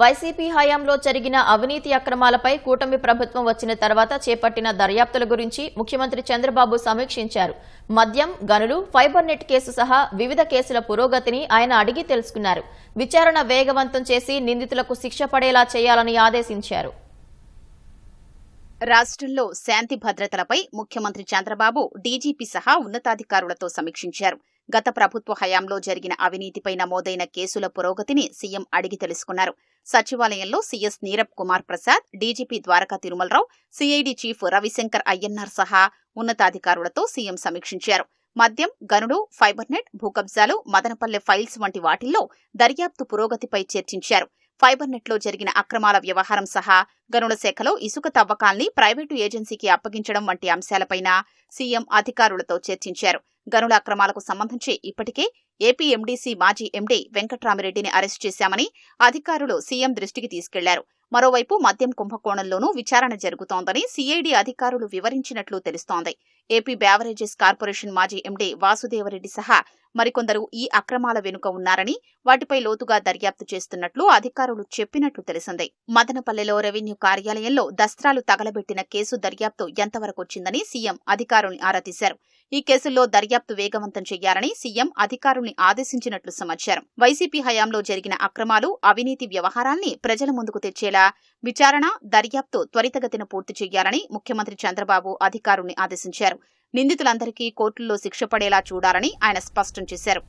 YCP హయాంలో జరిగిన అవినీతి అక్రమాలపై కూటమి ప్రభుత్వం వచ్చిన తర్వాత చేపట్టిన దర్యాప్తుల గురించి ముఖ్యమంత్రి చంద్రబాబు సమీక్షించారు. మద్యం గనులు ఫైబర్ నెట్ కేసు సహా వివిధ కేసుల పురోగతిని ఆయన అడిగి తెలుసుకున్నారు. విచారణ వేగవంతం చేసి నిందితులకు శిక్ష పడేలా చేయాలని ఆదేశించారు. రాష్ట్రంలో శాంతి భద్రతలపై ముఖ్యమంత్రి చంద్రబాబు డీజీపీ సహా ఉన్నతాధికారులతో సమీక్షించారు. గత ప్రభుత్వ హయాంలో జరిగిన అవినీతిపై నమోదైన కేసుల పురోగతిని సీఎం అడిగి తెలుసుకున్నారు. సచివాలయంలో CS Neerab Kumar Prasad DGP Dwaraka Tirumalarao CID chief Ravishankar Ayyanar సహా ఉన్నతాధికారులతో సీఎం సమీక్షించారు. మద్యం గనుడు ఫైబర్నెట్ భూకబ్జాలు మదనపల్లె ఫైల్స్ వంటి వాటిల్లో దర్యాప్తు పురోగతిపై చర్చించారు. ఫైబర్నెట్లో జరిగిన అక్రమాల వ్యవహారం సహా గనుల శాఖలో ఇసుక తవ్వకాల్ని ప్రైవేటు ఏజెన్సీకి అప్పగించడం వంటి అంశాలపైన సీఎం అధికారులతో చర్చించారు. గనుల అక్రమాలకు సంబంధించి ఇప్పటికే ఏపీ ఎండీసీ మాజీ ఎండీ వెంకట్రామిరెడ్డిని అరెస్టు చేశామని అధికారులు సీఎం దృష్టికి తీసుకెళ్ళారు. మరోవైపు మద్యం కుంభకోణంలోనూ విచారణ జరుగుతోందని సిఐడి అధికారులు వివరించినట్లు తెలుస్తోంది. ఏపీ బ్యావరేజెస్ కార్పొరేషన్ మాజీ ఎండీ వాసుదేవరెడ్డి సహా మరికొందరు ఈ అక్రమాల వెనుక ఉన్నారని వాటిపై లోతుగా దర్యాప్తు చేస్తున్నట్లు అధికారులు చెప్పినట్లు తెలిసింది. మదనపల్లెలో రెవెన్యూ కార్యాలయంలో దస్త్రాలు తగలబెట్టిన కేసు దర్యాప్తు ఎంతవరకొచ్చిందని సీఎం అధికారుల్ని ఆరా తీశారు. ఈ కేసుల్లో దర్యాప్తు వేగవంతం చేయాలని సీఎం అధికారుల్ని ఆదేశించినట్లు సమాచారం. వైసీపీ హయాంలో జరిగిన అక్రమాలు అవినీతి వ్యవహారాల్ని ప్రజల ముందుకు తెచ్చేలా విచారణ దర్యాప్తు త్వరితగతిన పూర్తి చేయాలని ముఖ్యమంత్రి చంద్రబాబు అధికారుల్ని ఆదేశించారు. నిందితులందరికీ కోర్టుల్లో శిక్ష పడేలా చూడాలని ఆయన స్పష్టం చేశారు.